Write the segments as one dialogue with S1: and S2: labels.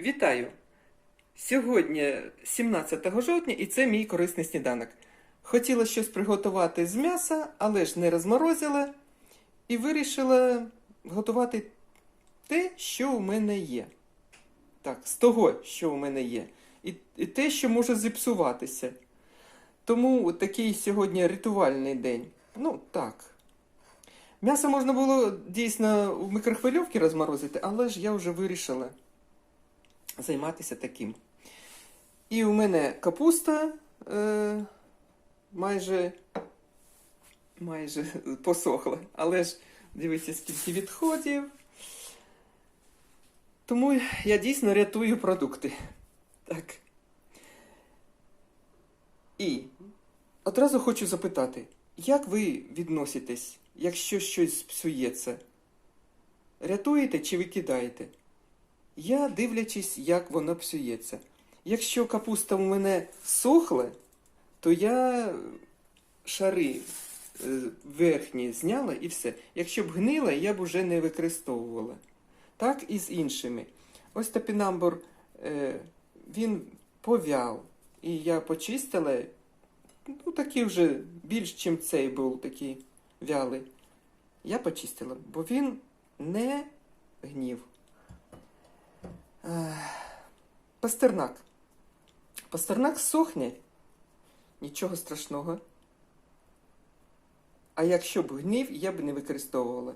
S1: Вітаю! Сьогодні 17 жовтня і це мій корисний сніданок. Хотіла щось приготувати з м'яса, але ж не розморозила і вирішила готувати те, що у мене є. Так, з того, що у мене є. І, і те, що може зіпсуватися. Тому такий сьогодні ритуальний день. Ну, так. М'ясо можна було дійсно в мікрохвильовці розморозити, але ж я вже вирішила займатися таким. І у мене капуста е, майже, майже посохла. Але ж дивіться, скільки відходів. Тому я дійсно рятую продукти. Так. І одразу хочу запитати, як ви відноситесь, якщо щось псується? Рятуєте чи викидаєте? Я дивлячись, як воно псується. Якщо капуста у мене сохла, то я шари е, верхні зняла і все. Якщо б гнила, я б уже не використовувала. Так і з іншими. Ось топінамбур, е, він повяв. І я почистила, ну такий вже більш, ніж цей був такий вялий. Я почистила, бо він не гнів. Ех, Пастернак. Пастернак сохне, нічого страшного. А якщо б гнів, я б не використовувала.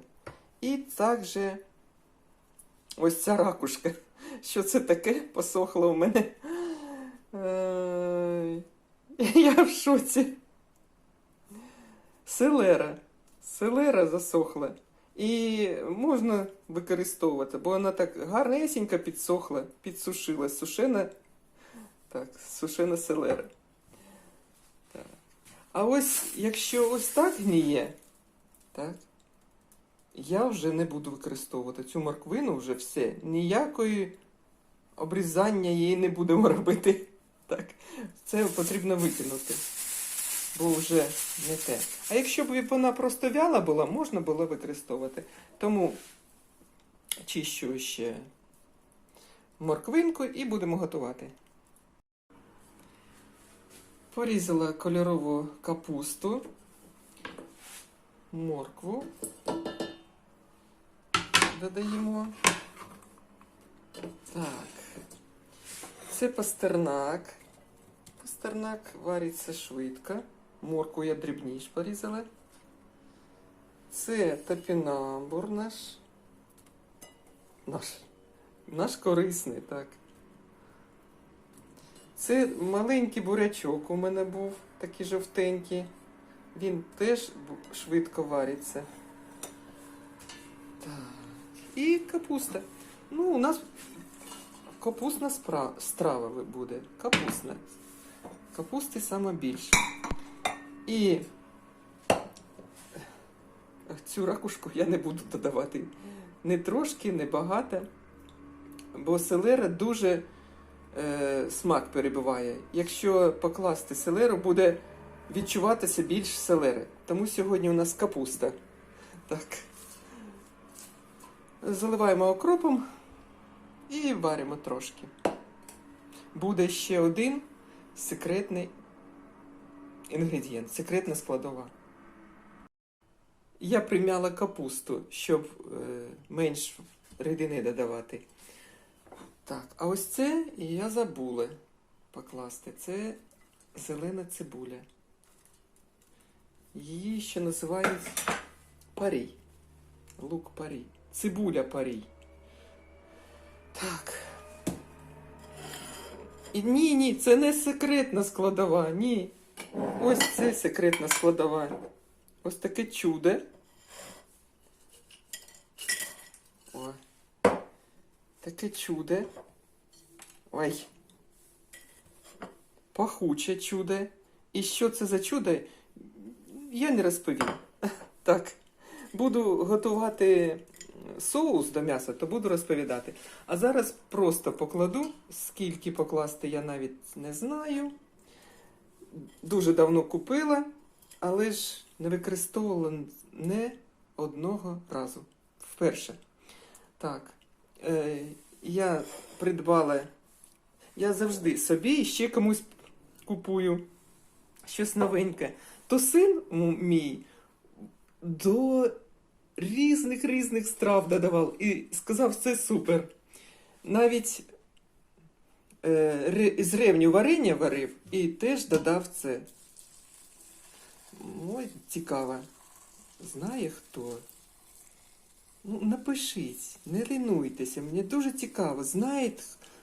S1: І також ось ця ракушка. Що це таке посохло у мене? Я в шоці. Селера. Селера засохла. І можна використовувати, бо вона так гарнесенько підсохла, підсушила. Сушена, так, сушена селера. Так. А ось якщо ось так гніє, так, я вже не буду використовувати цю морквину вже все. Ніякої обрізання її не будемо робити. Так, це потрібно викинути бо вже не те. А якщо б вона просто вяла була, можна було використовувати. Тому чищу ще морквинку і будемо готувати. Порізала кольорову капусту, моркву. Додаємо. Так. Це пастернак. Пастернак вариться швидко. Морку я дрібніш порізала. Це топінамбур наш. Наш. Наш корисний, так. Це маленький бурячок у мене був, такий жовтенький. Він теж швидко вариться. Так. І капуста. Ну, у нас капустна страва буде. Капустна. Капусти саме більше. І цю ракушку я не буду додавати. Не трошки, не багато. Бо селера дуже е, смак перебиває. Якщо покласти селеру, буде відчуватися більш селери. Тому сьогодні у нас капуста. Так. Заливаємо окропом і варимо трошки. Буде ще один секретний інгредієнт, секретна складова. Я примяла капусту, щоб е, менш рідини додавати. Так, а ось це я забула покласти. Це зелена цибуля. Її ще називають парій. Лук парій. Цибуля парій. Так. І ні, ні, це не секретна складова, ні. Ось це секретна складова. Ось таке чудо. О. Таке чудо. Ой. Пахуче чудо. І що це за чудо? Я не розповім. Так. Буду готувати соус до м'яса, то буду розповідати. А зараз просто покладу, скільки покласти, я навіть не знаю. Дуже давно купила, але ж не використовувала не одного разу. Вперше. Так. Е, я придбала. Я завжди собі і ще комусь купую щось новеньке. То син мій до різних різних страв додавав і сказав, це супер. Навіть з ревню варення варив і теж додав це. Ой, цікаво. Знає хто? Ну, напишіть, не лінуйтеся, мені дуже цікаво. Знає,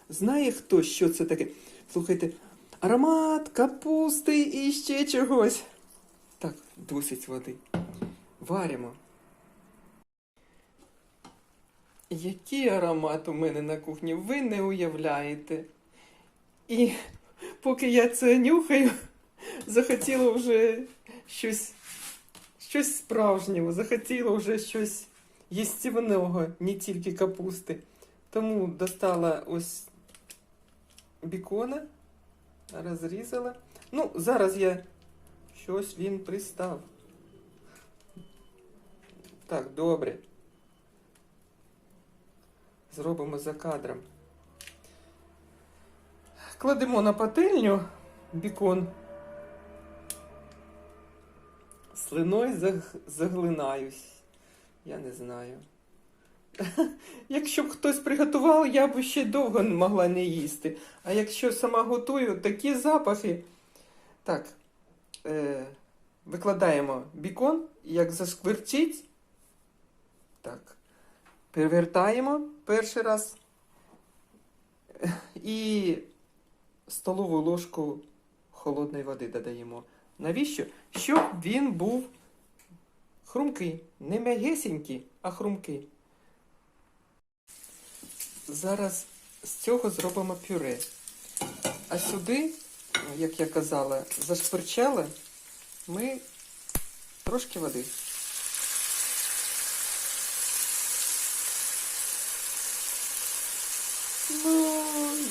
S1: знає хто, що це таке. Слухайте, аромат капусти і ще чогось. Так, досить води. Варимо. Який аромат у мене на кухні, ви не уявляєте. І поки я це нюхаю, захотіло вже щось, щось справжнього, захотіло вже щось їстівного, не тільки капусти. Тому достала ось бікона, розрізала. Ну, зараз я щось він пристав. Так, добре. Зробимо за кадром. Кладемо на пательню бікон. Слиною заглинаюсь. Я не знаю. Якщо б хтось приготував, я б ще довго не могла не їсти. А якщо сама готую, такі запахи. Так, е, викладаємо бікон, як заскверчить. Так. Перевертаємо перший раз. І столову ложку холодної води додаємо. Навіщо? Щоб він був хрумкий. Не м'ягесенький, а хрумкий. Зараз з цього зробимо пюре. А сюди, як я казала, зашперчали ми трошки води. Ну,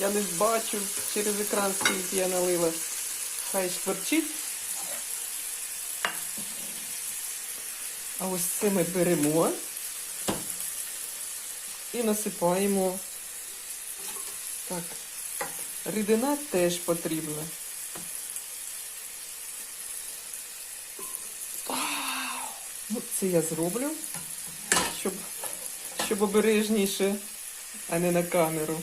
S1: я не бачу через екран, скільки я налила. Хай шкварчить. А ось це ми беремо і насипаємо. Так, рідина теж потрібна. Ну, це я зроблю, щоб, щоб обережніше, а не на камеру.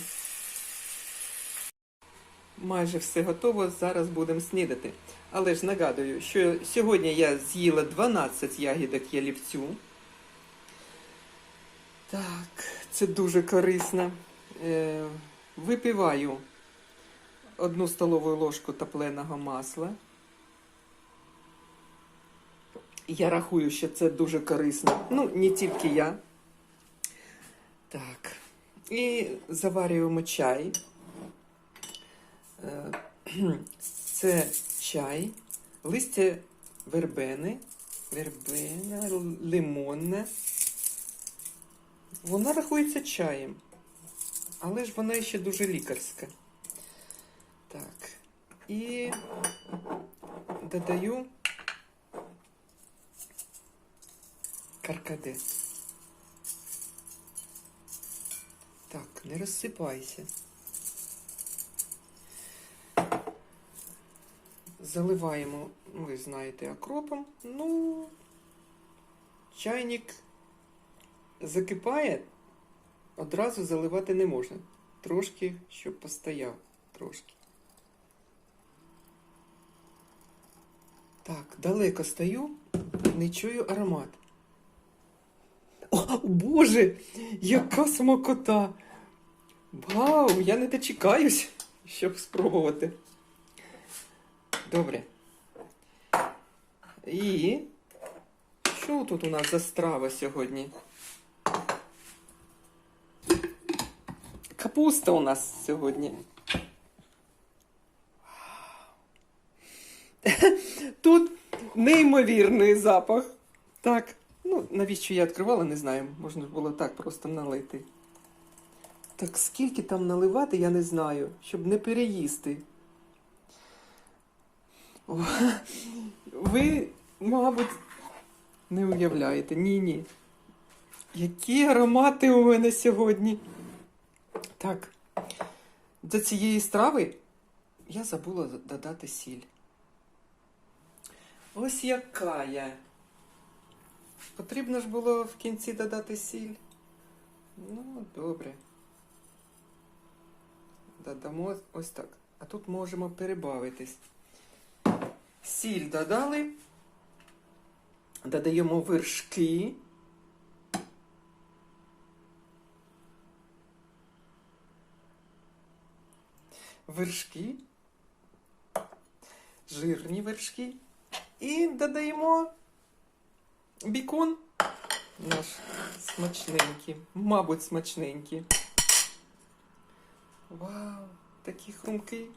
S1: Майже все готово, зараз будемо снідати. Але ж нагадую, що сьогодні я з'їла 12 ягідок ялівцю. Так, це дуже корисно. Е, випиваю одну столову ложку топленого масла. Я рахую, що це дуже корисно. Ну, не тільки я. Так. І заварюємо чай. Е, Це чай, листя вербени, вербена, лимонне. Вона рахується чаєм, але ж вона ще дуже лікарська. Так. І додаю каркаде. Так, не розсипайся. Заливаємо, ви знаєте, окропом. Ну, чайник закипає, одразу заливати не можна. Трошки, щоб постояв. Трошки. Так, далеко стою, не чую аромат. О, Боже, яка смакота! Вау, я не дочекаюсь, щоб спробувати. Добре. І що тут у нас за страва сьогодні? Капуста у нас сьогодні. Тут неймовірний запах. Так, ну навіщо я відкривала, не знаю. Можна було так просто налити. Так скільки там наливати, я не знаю, щоб не переїсти. Ви, мабуть, не уявляєте. Ні, ні. Які аромати у мене сьогодні. Так, до цієї страви я забула додати сіль. Ось яка я. Потрібно ж було в кінці додати сіль. Ну, добре. Додамо ось так. А тут можемо перебавитись. Сіль додали. Додаємо вершки. Вершки. Жирні вершки. І додаємо бікон наш смачненький. Мабуть, смачненький. Вау, такий хрумкий.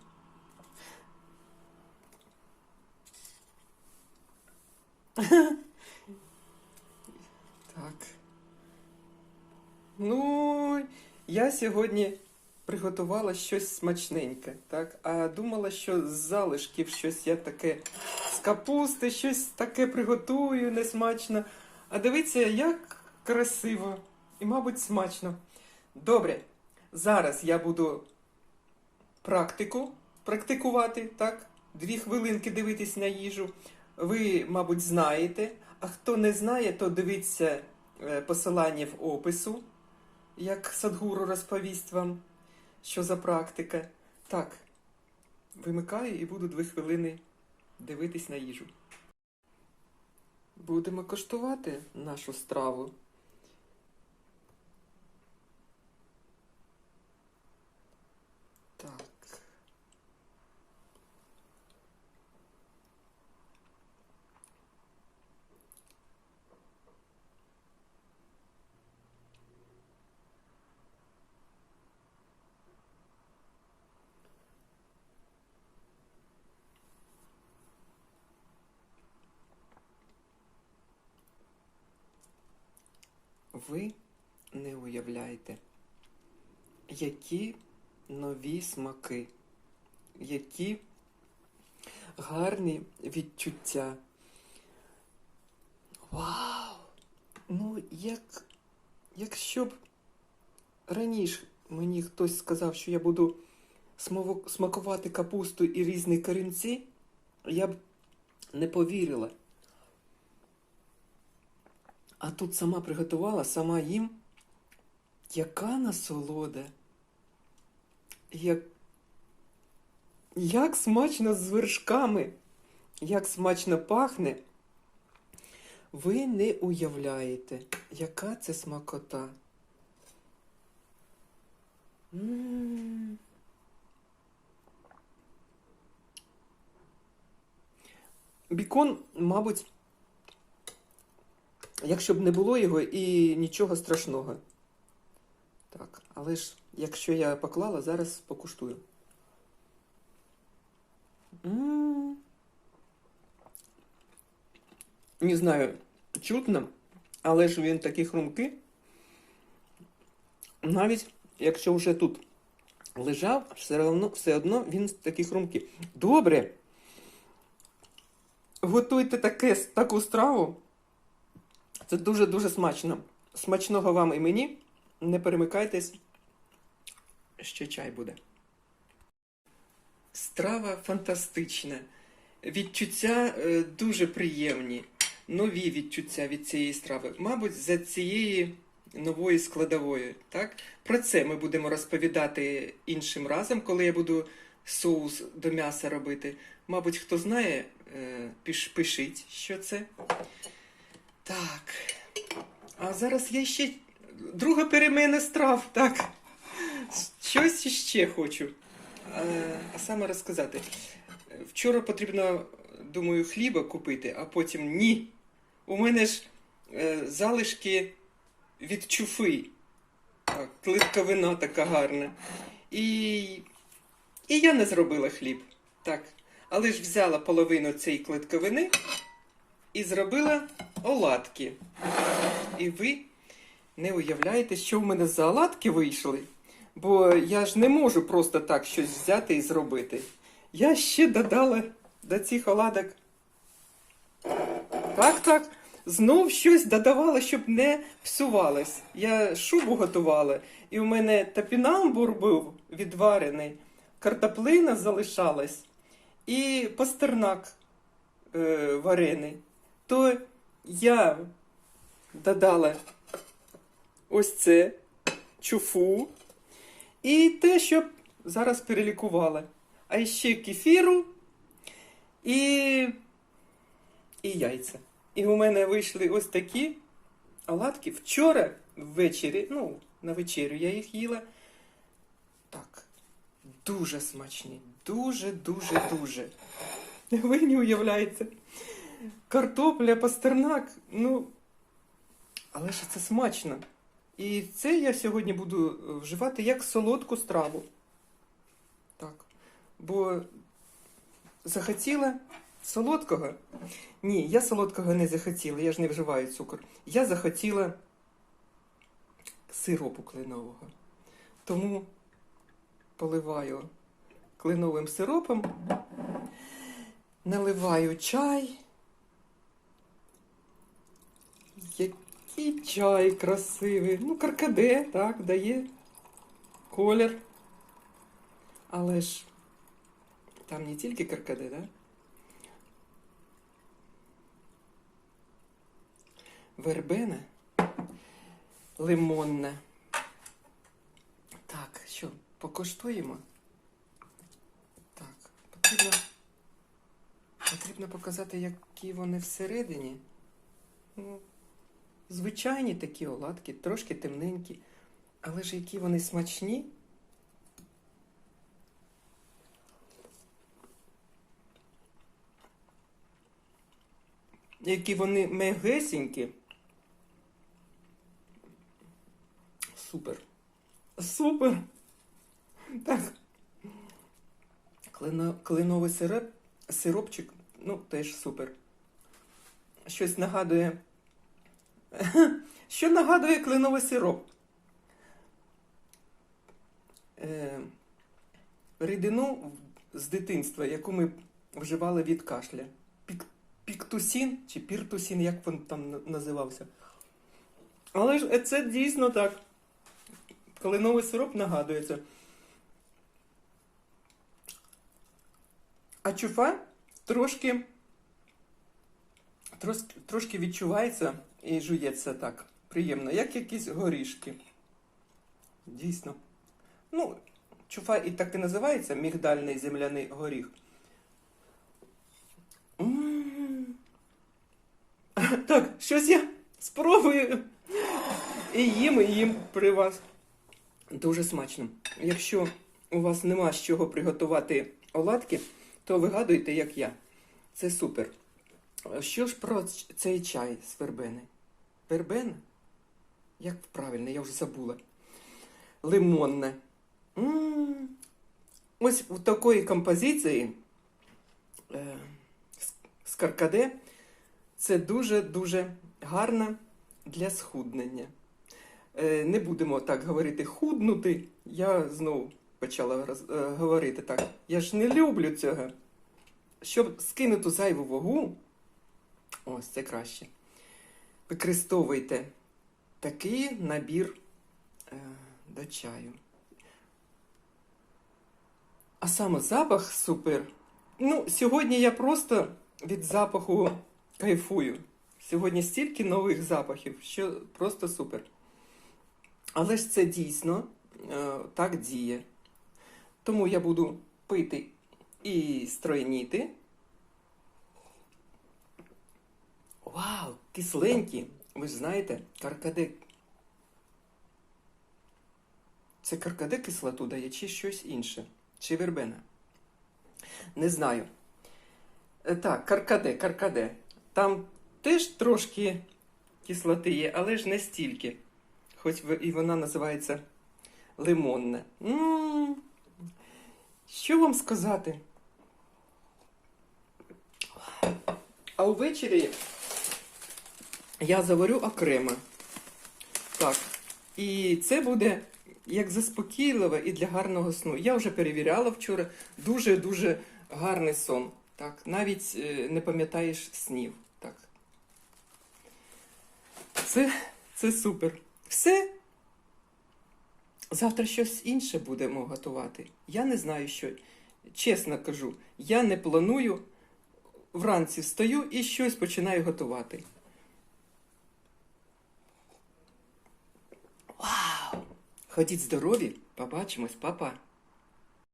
S1: Так. Ну, я сьогодні приготувала щось смачненьке, так? А думала, що з залишків щось я таке з капусти, щось таке приготую несмачно. А дивіться, як красиво і, мабуть, смачно. Добре, зараз я буду практику практикувати, так? Дві хвилинки дивитись на їжу. Ви, мабуть, знаєте. А хто не знає, то дивіться е, посилання в опису, як Садгуру розповість вам, що за практика. Так, вимикаю і буду дві хвилини дивитись на їжу. Будемо коштувати нашу страву. Так. Ви не уявляєте, які нові смаки, які гарні відчуття. Вау! Ну, як, якщо б раніше мені хтось сказав, що я буду смакувати капусту і різні корінці, я б не повірила. А тут сама приготувала, сама їм. Яка насолода. Як, як смачно з вершками, як смачно пахне. Ви не уявляєте, яка це смакота. Бікон, мабуть, якщо б не було його і нічого страшного. Так, але ж якщо я поклала, зараз покуштую. Не знаю, чутно, але ж він такий хрумкий. Навіть якщо вже тут лежав, все одно, все одно він такий хрумкий. Добре. Готуйте таке, таку страву. Це дуже-дуже смачно. Смачного вам і мені. Не перемикайтесь. Ще чай буде. Страва фантастична. Відчуття е, дуже приємні. Нові відчуття від цієї страви. Мабуть, за цієї нової складової. Так? Про це ми будемо розповідати іншим разом, коли я буду соус до м'яса робити. Мабуть, хто знає, е, пишіть, що це. Так. А зараз я ще друга перемена страв, так. Щось іще хочу. А, а саме розказати. Вчора потрібно, думаю, хліба купити, а потім ні. У мене ж е, залишки від чуфи. Так, клитковина така гарна. І, і я не зробила хліб. Так. Але ж взяла половину цієї клитковини і зробила оладки. І ви не уявляєте, що в мене за оладки вийшли. Бо я ж не можу просто так щось взяти і зробити. Я ще додала до цих оладок. Так, так, знов щось додавала, щоб не псувалось. Я шубу готувала, і у мене топінамбур був відварений, картоплина залишалась, і пастернак е, варений. То я додала ось це чуфу і те, що зараз перелікувала. А ще кефіру і, і яйця. І у мене вийшли ось такі оладки. Вчора ввечері, ну, на вечерю я їх їла. Так, дуже смачні. Дуже, дуже, дуже. Ви не уявляєте. Картопля, пастернак, ну. Але ж це смачно. І це я сьогодні буду е, вживати як солодку страву. Так. Бо захотіла солодкого. Ні, я солодкого не захотіла, я ж не вживаю цукор. Я захотіла сиропу кленового. Тому поливаю кленовим сиропом, наливаю чай. Який чай красивий. Ну, каркаде, так, дає колір. Але ж там не тільки каркаде, да? Вербена лимонна. Так, що, покуштуємо? Так, потрібно, потрібно показати, які вони всередині. Ну, звичайні такі оладки, трошки темненькі, але ж які вони смачні. Які вони мегесенькі. Супер. Супер. Так. Клино, клиновий сироп, сиропчик, ну, теж супер. Щось нагадує. Що нагадує клиновий сироп? Е, рідину з дитинства, яку ми вживали від кашля. Пік, піктусін чи піртусін, як він там називався. Але ж це дійсно так. Кленовий сироп нагадується. А чуфа трошки, трошки відчувається і жується так. Приємно, як якісь горішки. Дійсно. Ну, чуфа і так і називається мігдальний земляний горіх. М. Так, щось я спробую. І їм, і їм при вас. Дуже смачно. Якщо у вас нема з чого приготувати оладки, то вигадуйте, як я. Це супер. Що ж про цей чай з вербени? Вербена? Як правильно, я вже забула. Лимонне. Ось в такої композиції е, з- каркаде це дуже-дуже гарно для схуднення. Е, Не будемо так говорити худнути. Я знову почала е, говорити так. Я ж не люблю цього. Щоб скинути зайву вагу, ось це краще. Використовуйте такий набір е, до чаю. А саме запах супер. Ну, сьогодні я просто від запаху кайфую. Сьогодні стільки нових запахів, що просто супер. Але ж це дійсно е, так діє. Тому я буду пити і стройніти. Вау, кисленькі. Ви ж знаєте, каркаде. Це каркаде кислоту дає чи щось інше? Чи вербена? Не знаю. Е, Так, каркаде, каркаде. Там теж трошки кислоти є, але ж не стільки. Хоч і вона називається лимонне. м Що вам сказати? А увечері я заварю окремо. Так. І це буде як заспокійливо і для гарного сну. Я вже перевіряла вчора. Дуже-дуже гарний сон. Так, навіть е, не пам'ятаєш снів. Так. Це, це супер. Все. Завтра щось інше будемо готувати. Я не знаю, що. Чесно кажу, я не планую. Вранці встаю і щось починаю готувати. Ходіть здорові, побачимось, папа.